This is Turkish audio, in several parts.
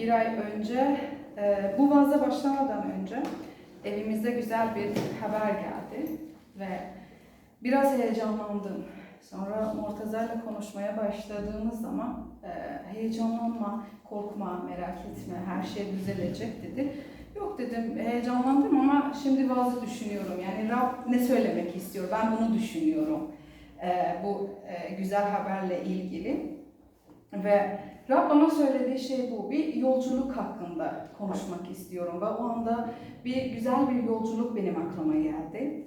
bir ay önce, e, bu vaza başlamadan önce evimizde güzel bir haber geldi ve biraz heyecanlandım. Sonra Mortaza'yla konuşmaya başladığımız zaman e, heyecanlanma, korkma, merak etme, her şey düzelecek dedi. Yok dedim, heyecanlandım ama şimdi bazı düşünüyorum. Yani Rab ne söylemek istiyor, ben bunu düşünüyorum. E, bu e, güzel haberle ilgili. Ve Rab bana söylediği şey bu. Bir yolculuk hakkında konuşmak istiyorum. Ve o anda bir güzel bir yolculuk benim aklıma geldi.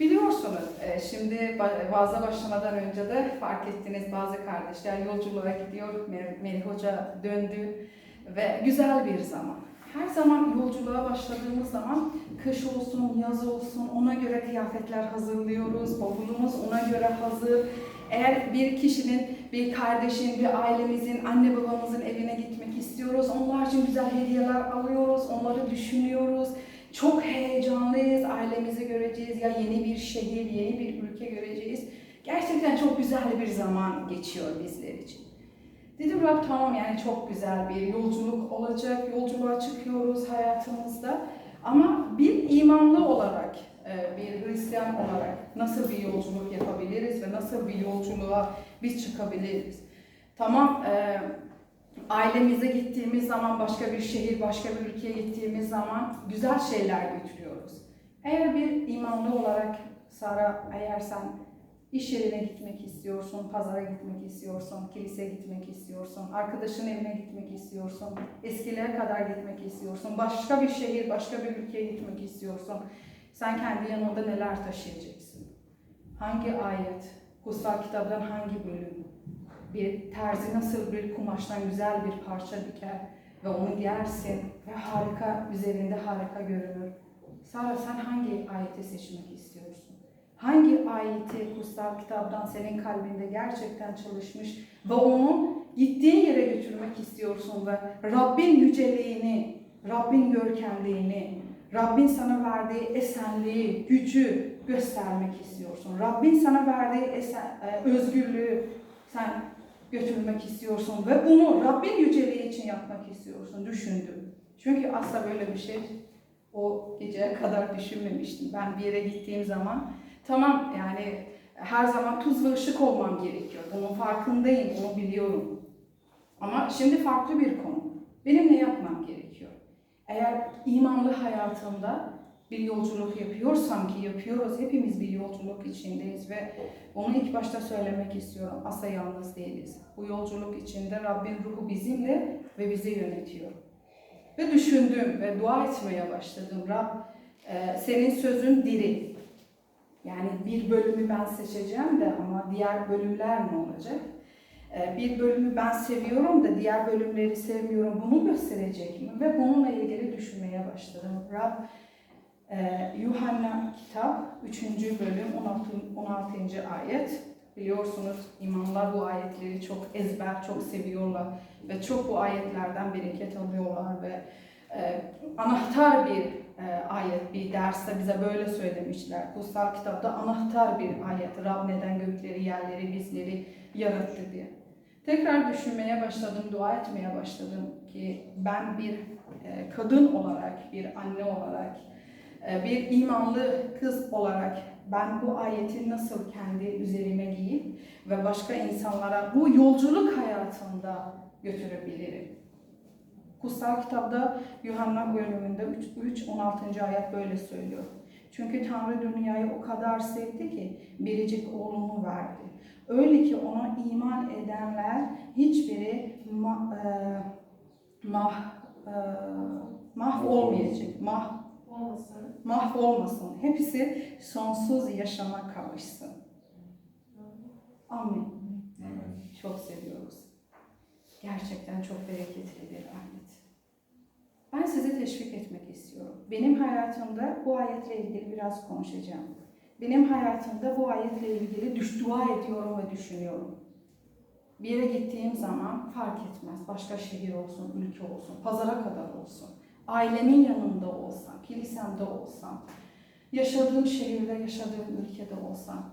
Biliyorsunuz e, şimdi vaza başlamadan önce de fark ettiniz bazı kardeşler yolculuğa gidiyor. Melih Hoca döndü ve güzel bir zaman. Her zaman yolculuğa başladığımız zaman kış olsun, yaz olsun ona göre kıyafetler hazırlıyoruz. Bavulumuz ona göre hazır. Eğer bir kişinin, bir kardeşin, bir ailemizin, anne babamızın evine gitmek istiyoruz. Onlar için güzel hediyeler alıyoruz, onları düşünüyoruz. Çok heyecanlıyız, ailemizi göreceğiz ya yeni bir şehir, yeni bir ülke göreceğiz. Gerçekten çok güzel bir zaman geçiyor bizler için. Dedim Rab tamam yani çok güzel bir yolculuk olacak, yolculuğa çıkıyoruz hayatımızda. Ama bir imanlı olarak, bir Hristiyan olarak nasıl bir yolculuk yapabiliriz ve nasıl bir yolculuğa biz çıkabiliriz? Tamam, e, ailemize gittiğimiz zaman başka bir şehir, başka bir ülkeye gittiğimiz zaman güzel şeyler götürüyoruz. Eğer bir imanlı olarak Sara, eğer sen iş yerine gitmek istiyorsun, pazara gitmek istiyorsun, kiliseye gitmek istiyorsun, arkadaşın evine gitmek istiyorsun, eskilere kadar gitmek istiyorsun, başka bir şehir, başka bir ülkeye gitmek istiyorsun. Sen kendi yanında neler taşıyacaksın? Hangi ayet, kutsal kitaptan hangi bölüm? Bir terzi nasıl bir kumaştan güzel bir parça diker ve onu giyersin ve harika, üzerinde harika görünür. Sara sen hangi ayeti seçmek istiyorsun? Hangi ayeti kutsal kitaptan senin kalbinde gerçekten çalışmış ve onu gittiğin yere götürmek istiyorsun ve Rabbin yüceliğini, Rabbin görkemliğini, Rabbin sana verdiği esenliği, gücü göstermek istiyorsun. Rabbin sana verdiği esen, e, özgürlüğü sen götürmek istiyorsun ve bunu Rabbin yüceliği için yapmak istiyorsun. Düşündüm. Çünkü asla böyle bir şey o geceye kadar düşünmemiştim. Ben bir yere gittiğim zaman tamam yani her zaman tuz ve ışık olmam gerekiyor. Bunun farkındayım, bunu biliyorum. Ama şimdi farklı bir konu. Benim ne yapmam gerekiyor? Eğer imanlı hayatımda bir yolculuk yapıyorsam ki yapıyoruz, hepimiz bir yolculuk içindeyiz ve onu ilk başta söylemek istiyorum. Asla yalnız değiliz. Bu yolculuk içinde Rabbin ruhu bizimle ve bizi yönetiyor. Ve düşündüm ve dua etmeye başladım. Rab e, senin sözün diri. Yani bir bölümü ben seçeceğim de ama diğer bölümler ne olacak? E, bir bölümü ben seviyorum da diğer bölümleri sevmiyorum. Bunu gösterecek mi? Ve bununla ilgili düşünmeye başladım. Rab e, Yuhanna kitap 3. bölüm 16. 16. ayet. Biliyorsunuz imamlar bu ayetleri çok ezber, çok seviyorlar ve çok bu ayetlerden bereket alıyorlar ve e, anahtar bir e, ayet, bir derste bize böyle söylemişler. Kutsal kitapta anahtar bir ayet. Rab neden gökleri, yerleri, bizleri yarattı diye. Tekrar düşünmeye başladım, dua etmeye başladım ki ben bir e, kadın olarak, bir anne olarak, e, bir imanlı kız olarak ben bu ayeti nasıl kendi üzerime giyip ve başka insanlara bu yolculuk hayatında götürebilirim. Kutsal kitapta Yuhanna bölümünde 3, 16. ayet böyle söylüyor. Çünkü Tanrı dünyayı o kadar sevdi ki biricik oğlunu verdi. Öyle ki ona iman edenler hiçbiri ma, e, mah, e, mahvolmayacak, mah, Olmasın. mahvolmasın. Hepsi sonsuz yaşama kavuşsun. Amin. Çok seviyoruz. Gerçekten çok bereketli bir ayet. Ben sizi teşvik etmek istiyorum. Benim hayatımda bu ayetle ilgili biraz konuşacağım. Benim hayatımda bu ayetle ilgili düş dua ediyorum ve düşünüyorum. Bir yere gittiğim zaman fark etmez. Başka şehir olsun, ülke olsun, pazara kadar olsun. Ailemin yanında olsam, kilisemde olsam, yaşadığım şehirde, yaşadığım ülkede olsam.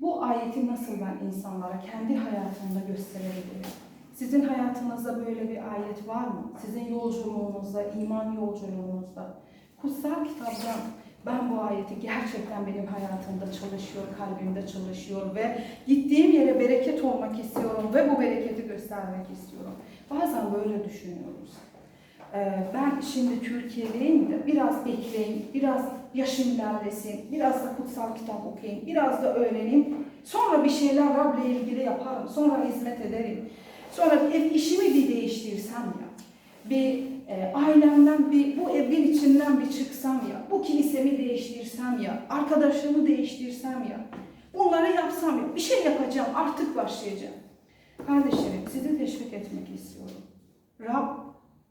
Bu ayeti nasıl ben insanlara kendi hayatımda gösterebilirim? Sizin hayatınızda böyle bir ayet var mı? Sizin yolculuğunuzda, iman yolculuğunuzda. Kutsal kitaptan ben bu ayeti gerçekten benim hayatımda çalışıyor, kalbimde çalışıyor ve gittiğim yere bereket olmak istiyorum ve bu bereketi göstermek istiyorum. Bazen böyle düşünüyoruz. Ee, Ben şimdi Türkiye'deyim de biraz bekleyeyim, biraz yaşım ilerlesin, biraz da kutsal kitap okuyayım, biraz da öğreneyim. Sonra bir şeyler Rab'le ilgili yaparım, sonra hizmet ederim. Sonra işimi bir değiştirsem ya, bir e, ailemden bir, bu evin içinden bir çıksam ya, bu kilisemi değiştirsem ya, arkadaşlığımı değiştirsem ya, bunları yapsam ya, bir şey yapacağım, artık başlayacağım. Kardeşlerim, sizi teşvik etmek istiyorum. Rab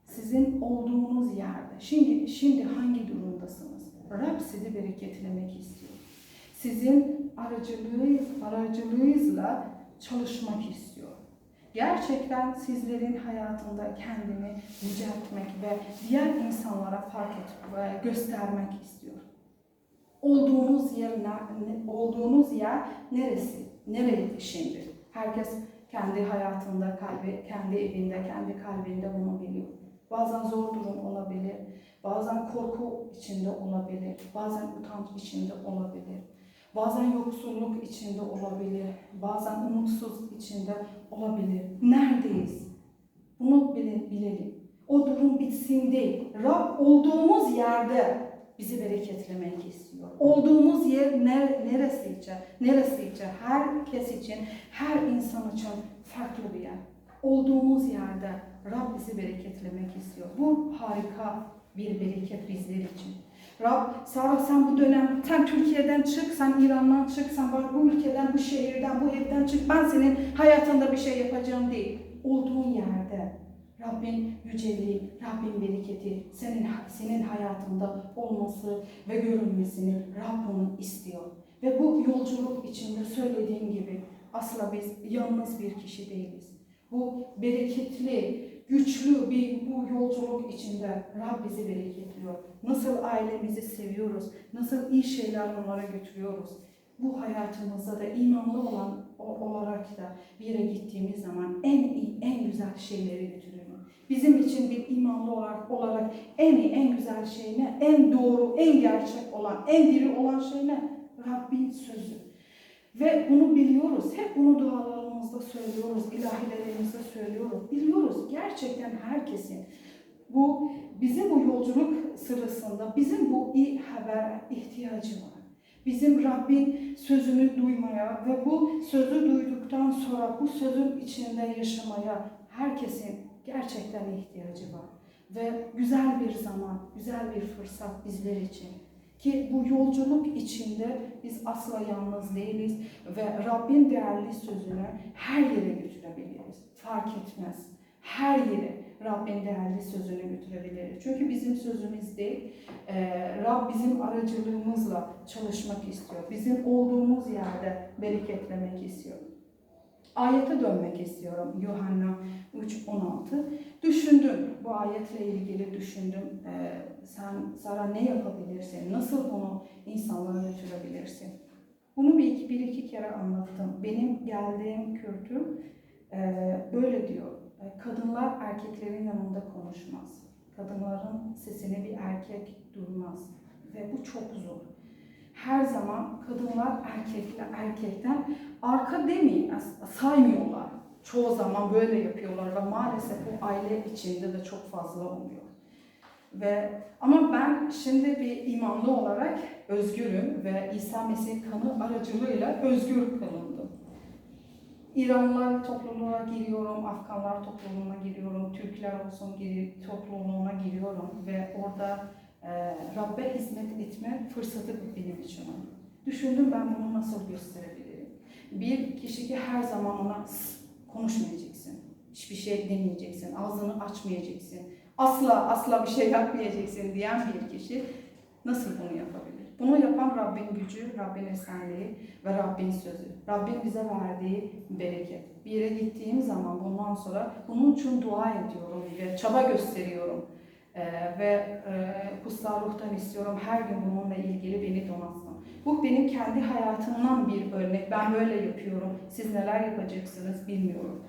sizin olduğunuz yerde, şimdi şimdi hangi durumdasınız? Rab sizi bereketlemek istiyor. Sizin aracılığınız, aracılığınızla çalışmak istiyor. Gerçekten sizlerin hayatında kendini yüceltmek ve diğer insanlara fark et, ve göstermek istiyor. Olduğunuz yer, olduğunuz yer neresi? Nereydi şimdi? Herkes kendi hayatında, kalbi, kendi evinde, kendi kalbinde bunu biliyor. Bazen zor durum olabilir, bazen korku içinde olabilir, bazen utanç içinde olabilir, bazen yoksulluk içinde olabilir, bazen umutsuz içinde olabilir. Neredeyiz? Bunu bile- bilelim. O durum bitsin değil. Rab olduğumuz yerde bizi bereketlemek istiyor. Olduğumuz yer ner- neresi için? Neresi için? Herkes için, her insan için farklı bir yer. Olduğumuz yerde Rab bizi bereketlemek istiyor. Bu harika bir bereket bizler için. Rab, Sara sen bu dönem, sen Türkiye'den çık, sen İran'dan çık, sen bu ülkeden, bu şehirden, bu evden çık. Ben senin hayatında bir şey yapacağım değil. Olduğun yerde Rabbin yüceliği, Rabbin bereketi senin senin hayatında olması ve görünmesini Rab bunu istiyor. Ve bu yolculuk içinde söylediğim gibi asla biz yalnız bir kişi değiliz. Bu bereketli, güçlü bir bu yolculuk içinde Rab bizi bereketliyor. Nasıl ailemizi seviyoruz, nasıl iyi şeyler onlara götürüyoruz. Bu hayatımızda da imanlı olan olarak da bir yere gittiğimiz zaman en iyi, en güzel şeyleri götürüyor. Bizim için bir imanlı olarak, olarak en iyi, en güzel şey ne? En doğru, en gerçek olan, en diri olan şey ne? Rabbin sözü. Ve bunu biliyoruz. Hep bunu dualarımızda söylüyoruz, ilahilerimizde söylüyoruz. Biliyoruz gerçekten herkesin bu bizim bu yolculuk sırasında bizim bu iyi haber ihtiyacı var. Bizim Rabbin sözünü duymaya ve bu sözü duyduktan sonra bu sözün içinde yaşamaya herkesin gerçekten ihtiyacı var. Ve güzel bir zaman, güzel bir fırsat bizler için. Ki bu yolculuk içinde biz asla yalnız değiliz ve Rabbin değerli sözünü her yere götürebiliriz. Fark etmez. Her yere Rabbin değerli sözünü götürebiliriz. Çünkü bizim sözümüz değil, e, Rab bizim aracılığımızla çalışmak istiyor. Bizim olduğumuz yerde bereketlemek istiyor. Ayete dönmek istiyorum. Yuhanna 3.16. Düşündüm. Bu ayetle ilgili düşündüm. Ee, sen Sara ne yapabilirsin? Nasıl bunu insanlara götürebilirsin? Bunu bir iki, bir iki kere anlattım. Benim geldiğim kültür e, böyle diyor. E, Kadınlar erkeklerin yanında konuşmaz. Kadınların sesini bir erkek duymaz. Ve bu çok zor. Her zaman kadınlar erkekle erkekten arka demeyeyim as- saymıyorlar. Çoğu zaman böyle yapıyorlar ve maalesef bu aile içinde de çok fazla oluyor. Ve ama ben şimdi bir imanlı olarak özgürüm ve İsa Mesih kanı aracılığıyla özgür kılındım. İranlılar topluluğuna giriyorum, Afganlar topluluğuna giriyorum, Türkler olsun giri- topluluğuna giriyorum ve orada e, Rabbe hizmet etme fırsatı benim için. Düşündüm ben bunu nasıl gösterebilirim? Bir kişi ki her zaman ona "Ss, konuşmayacaksın, hiçbir şey demeyeceksin, ağzını açmayacaksın, asla asla bir şey yapmayacaksın diyen bir kişi nasıl bunu yapabilir? Bunu yapan Rabbin gücü, Rabbin esenliği ve Rabbin sözü. Rabbin bize verdiği bereket. Bir yere gittiğim zaman bundan sonra bunun için dua ediyorum ve çaba gösteriyorum. Ee, ve e, kutsal ruhtan istiyorum her gün bununla ilgili beni donatsın. Bu benim kendi hayatımdan bir örnek. Ben böyle yapıyorum. Siz neler yapacaksınız bilmiyorum.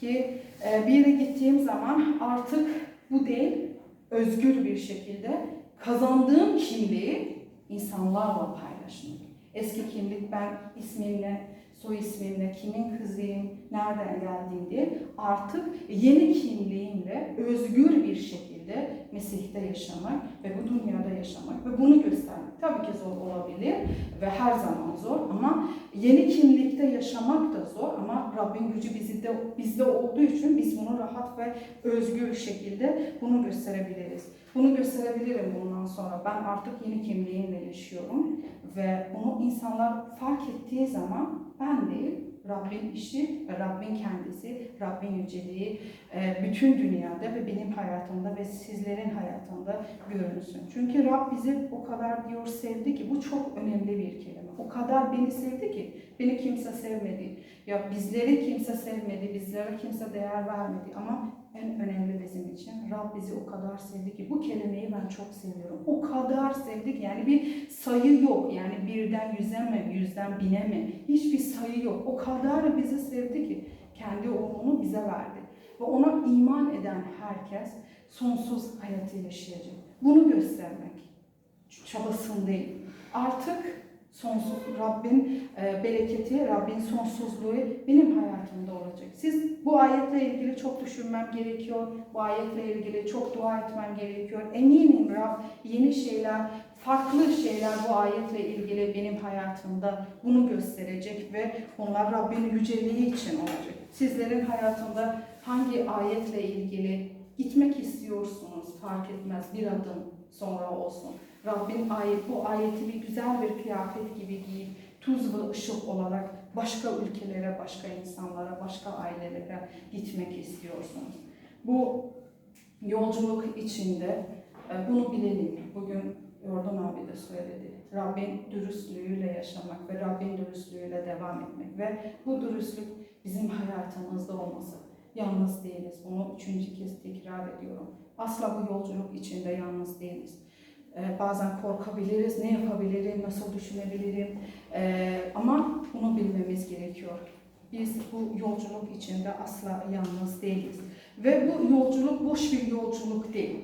ki e, bir yere gittiğim zaman artık bu değil, özgür bir şekilde kazandığım kimliği insanlarla paylaşmak. Eski kimlik ben ismimle, soy ismimle, kimin kızıyım, nereden geldiğim diye artık yeni kimliğimle özgür bir şekilde Mesih'te yaşamak ve bu dünyada yaşamak ve bunu göstermek. Tabii ki zor olabilir ve her zaman zor ama yeni kimlikte yaşamak da zor ama Rabbin gücü bizde, bizde olduğu için biz bunu rahat ve özgür şekilde bunu gösterebiliriz. Bunu gösterebilirim bundan sonra. Ben artık yeni kimliğimle yaşıyorum ve bunu insanlar fark ettiği zaman ben değil, Rabbin işi ve Rabbin kendisi, Rabbin yüceliği e, bütün dünyada ve benim hayatımda ve sizlerin hayatında görünsün. Çünkü Rab bizi o kadar diyor sevdi ki bu çok önemli bir kelime. O kadar beni sevdi ki beni kimse sevmedi. Ya bizleri kimse sevmedi, bizlere kimse değer vermedi ama en önemli bizim için Rab bizi o kadar sevdi ki bu kelimeyi ben çok seviyorum. O kadar sevdi ki yani bir sayı yok. Yani birden yüze mi, yüzden bine mi? Hiçbir sayı yok. O kadar bizi sevdi ki kendi oğlunu bize verdi. Ve ona iman eden herkes sonsuz hayatı yaşayacak. Bunu göstermek çabasın değil. Artık sonsuz Rabbin e, bereketi, Rabbin sonsuzluğu benim hayatımda olacak. Siz bu ayetle ilgili çok düşünmem gerekiyor. Bu ayetle ilgili çok dua etmem gerekiyor. Eminim Rab yeni şeyler, farklı şeyler bu ayetle ilgili benim hayatımda bunu gösterecek ve onlar Rabbin yüceliği için olacak. Sizlerin hayatında hangi ayetle ilgili gitmek istiyorsunuz fark etmez bir adım sonra olsun. Rabbin ayet, bu ayeti bir güzel bir kıyafet gibi giyip tuz ve ışık olarak başka ülkelere, başka insanlara, başka ailelere gitmek istiyorsunuz. Bu yolculuk içinde e, bunu bilelim. Bugün Yordan abi de söyledi. Rabbin dürüstlüğüyle yaşamak ve Rabbin dürüstlüğüyle devam etmek ve bu dürüstlük bizim hayatımızda olması. Yalnız değiliz. Bunu üçüncü kez tekrar ediyorum. Asla bu yolculuk içinde yalnız değiliz. Ee, bazen korkabiliriz, ne yapabilirim, nasıl düşünebilirim. Ee, ama bunu bilmemiz gerekiyor. Biz bu yolculuk içinde asla yalnız değiliz. Ve bu yolculuk boş bir yolculuk değil.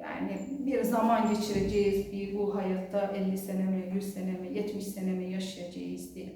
Yani bir zaman geçireceğiz, bir bu hayatta 50 sene mi, 100 sene mi, 70 sene mi yaşayacağız değil.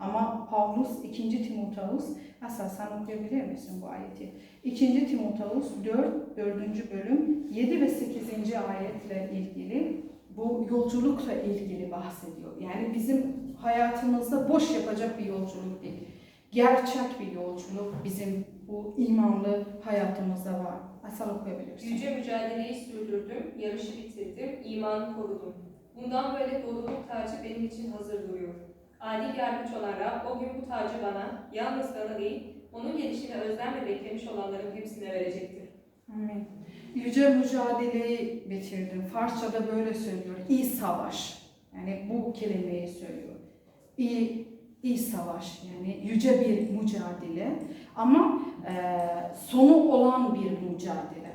Ama Paulus 2. Timoteus, Asla sen okuyabilir misin bu ayeti? 2. Timoteus 4, 4. bölüm 7 ve 8. ayetle ilgili bu yolculukla ilgili bahsediyor. Yani bizim hayatımızda boş yapacak bir yolculuk değil. Gerçek bir yolculuk bizim bu imanlı hayatımızda var. Asal okuyabilirsin. Yüce mücadeleyi sürdürdüm, yarışı bitirdim, imanı korudum. Bundan böyle doğruluk tacı benim için hazır duruyor. Adil yardımcı olan Rab o gün bu tacı bana, yalnız bana değil, onun gelişini özlemle beklemiş olanların hepsine verecektir. Amin. Yüce mücadeleyi bitirdim. Farsçada böyle söylüyor. İyi savaş. Yani bu kelimeyi söylüyor. İyi, iyi savaş. Yani yüce bir mücadele. Ama e, sonu olan bir mücadele.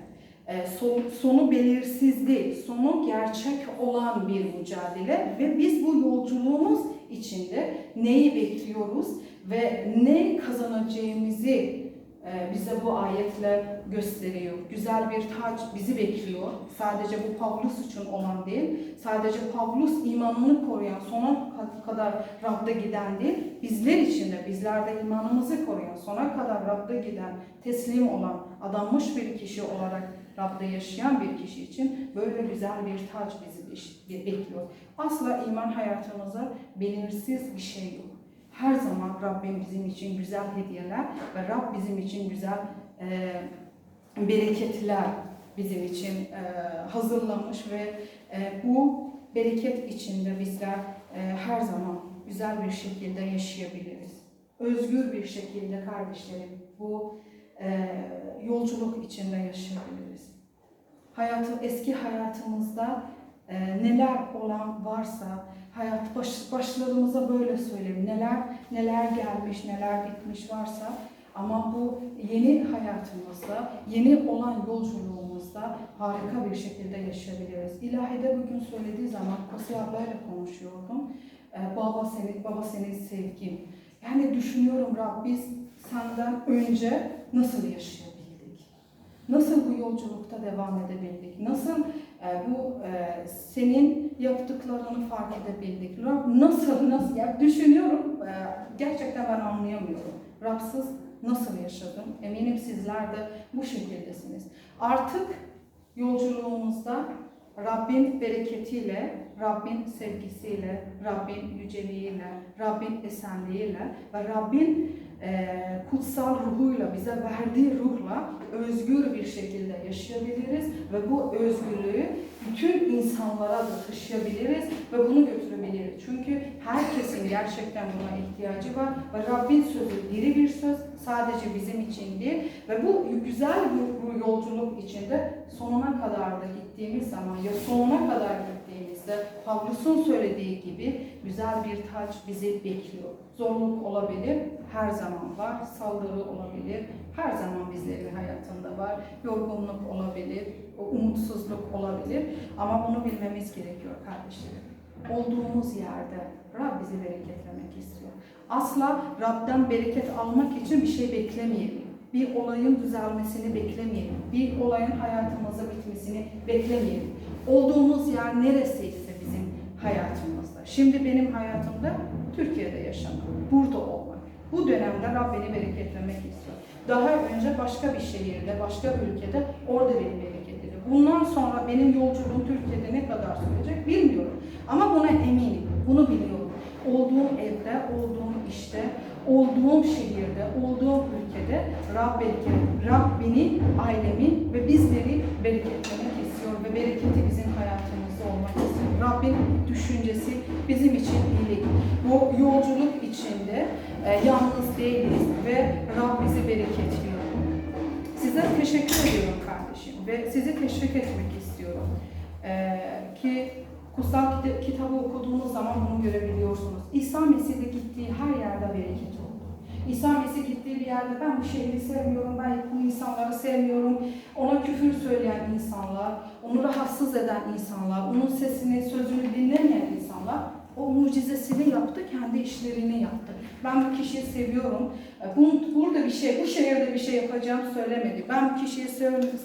E, son, sonu belirsiz değil. Sonu gerçek olan bir mücadele. Ve biz bu yolculuğumuz içinde neyi bekliyoruz ve ne kazanacağımızı e, bize bu ayetler gösteriyor. Güzel bir taç bizi bekliyor. Sadece bu Pavlus için olan değil. Sadece Pavlus imanını koruyan, sona kadar Rab'da giden değil. Bizler için de, bizler de imanımızı koruyan, sona kadar Rab'da giden, teslim olan, adanmış bir kişi olarak Rab'da yaşayan bir kişi için böyle güzel bir taç bizi bekliyor. Asla iman hayatımıza belirsiz bir şey yok. Her zaman Rabbim bizim için güzel hediyeler ve Rab bizim için güzel e, bereketler bizim için e, hazırlamış ve e, bu bereket içinde bizler e, her zaman güzel bir şekilde yaşayabiliriz. Özgür bir şekilde kardeşlerim bu e, yolculuk içinde yaşayabiliriz. Hayatı, eski hayatımızda e, neler olan varsa hayat baş, başlarımıza böyle söyleyeyim. Neler neler gelmiş, neler bitmiş varsa ama bu yeni hayatımızda, yeni olan yolculuğumuzda harika bir şekilde yaşayabiliriz. İlahide bugün söylediği zaman Kosi ablayla konuşuyordum. Ee, baba senin, baba senin sevgin. Yani düşünüyorum Rab biz senden önce nasıl yaşayabildik? Nasıl bu yolculukta devam edebildik? Nasıl e, bu e, senin yaptıklarını fark edebildik? Rab nasıl, nasıl? Ya düşünüyorum, e, gerçekten ben anlayamıyorum. Rabsız nasıl yaşadım? Eminim sizler de bu şekildesiniz. Artık yolculuğumuzda Rabbin bereketiyle, Rabbin sevgisiyle, Rabbin yüceliğiyle, Rabbin esenliğiyle ve Rabbin kutsal ruhuyla bize verdiği ruhla özgür bir şekilde yaşayabiliriz ve bu özgürlüğü bütün insanlara da taşıyabiliriz ve bunu götürebiliriz. Çünkü herkesin gerçekten buna ihtiyacı var ve Rabbin sözü diri bir söz sadece bizim için değil ve bu güzel bu yolculuk içinde sonuna kadar da gittiğimiz zaman ya sonuna kadar gittiğimizde Pavlus'un söylediği gibi güzel bir taç bizi bekliyor. Zorluk olabilir, her zaman var. Saldırı olabilir, her zaman bizlerin hayatında var. Yorgunluk olabilir, umutsuzluk olabilir. Ama bunu bilmemiz gerekiyor kardeşlerim. Olduğumuz yerde Rab bizi bereketlemek istiyor. Asla Rab'den bereket almak için bir şey beklemeyelim. Bir olayın düzelmesini beklemeyelim. Bir olayın hayatımızda bitmesini beklemeyelim. Olduğumuz yer neresiyse bizim hayatımızda. Şimdi benim hayatımda Türkiye'de yaşamak, burada olmak. Bu dönemde Rab beni bereketlemek istiyor. Daha önce başka bir şehirde, başka bir ülkede orada beni bereketledi. Bundan sonra benim yolculuğum Türkiye'de ne kadar sürecek bilmiyorum. Ama buna eminim, bunu biliyorum. Olduğum evde, olduğum işte, olduğum şehirde, olduğum ülkede Rab, bereket, Rab beni, ailemi ve bizleri bereketlemek bereketi bizim hayatımızda olmak istiyor. Rabbin düşüncesi bizim için iyilik. Bu yolculuk içinde e, yalnız değiliz ve Rab bizi bereketliyor. Size teşekkür ediyorum kardeşim ve sizi teşvik etmek istiyorum. Ee, ki kutsal kita- kitabı okuduğunuz zaman bunu görebiliyorsunuz. İsa Mesih'de gittiği her yerde bereket. İsa Mesih gittiği bir yerde ben bu şehri sevmiyorum, ben bu insanları sevmiyorum. Ona küfür söyleyen insanlar, onu rahatsız eden insanlar, onun sesini, sözünü dinlemeyen insanlar o mucizesini yaptı, kendi işlerini yaptı. Ben bu kişiyi seviyorum. E, Bu, burada bir şey, bu şehirde bir şey yapacağımı söylemedi. Ben bu kişiyi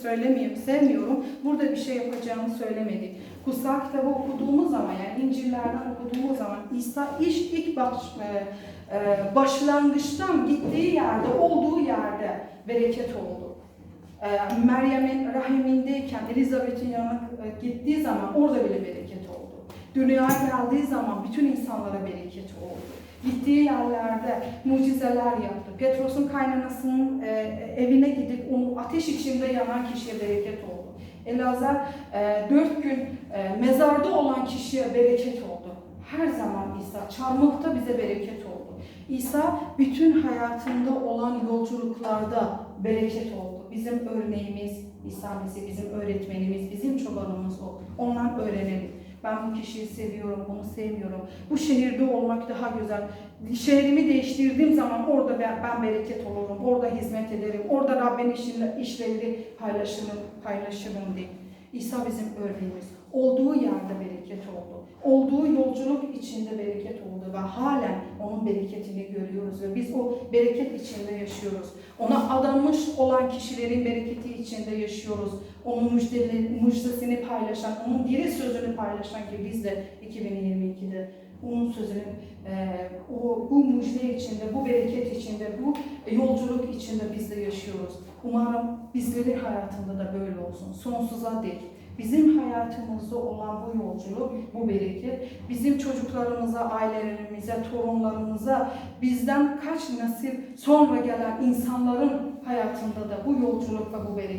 söylemeyeyim, sevmiyorum. Burada bir şey yapacağımı söylemedi. Kutsal kitabı okuduğumuz zaman, yani İncil'lerden okuduğumuz zaman İsa iş ilk baş, e, e, başlangıçtan gittiği yerde, olduğu yerde bereket oldu. Meryem'in rahimindeyken Elizabeth'in yanına gittiği zaman orada bile bereket oldu. Dünyaya geldiği zaman bütün insanlara bereket oldu. Gittiği yerlerde mucizeler yaptı. Petros'un kaynanasının e, evine gidip onu ateş içinde yanan kişiye bereket oldu. Elazar e, dört gün e, mezarda olan kişiye bereket oldu. Her zaman İsa çarmıhta bize bereket oldu. İsa bütün hayatında olan yolculuklarda bereket oldu. Bizim örneğimiz İsa Mesih, bizim öğretmenimiz, bizim çobanımız o. Ondan öğrenelim. Ben bu kişiyi seviyorum, bunu sevmiyorum. Bu şehirde olmak daha güzel. Şehrimi değiştirdiğim zaman orada ben, ben bereket olurum, orada hizmet ederim, orada Rabbin işini, işleri paylaşırım, paylaşırım diye. İsa bizim örneğimiz. Olduğu yerde bereket oldu. Olduğu yolculuk içinde bereket oldu ve halen onun bereketini görüyoruz ve biz o bereket içinde yaşıyoruz. Ona adanmış olan kişilerin bereketi içinde yaşıyoruz. Onun müjdeli, müjdesini paylaşan, onun diri sözünü paylaşan gibi biz de 2022'de onun sözünü, e, o, bu müjde içinde, bu bereket içinde, bu yolculuk içinde biz de yaşıyoruz. Umarım bizlerin hayatında da böyle olsun. Sonsuza dek bizim hayatımızda olan bu yolculuk, bu bereket, bizim çocuklarımıza, ailelerimize, torunlarımıza, bizden kaç nesil sonra gelen insanların hayatında da bu yolculuk ve bu bereket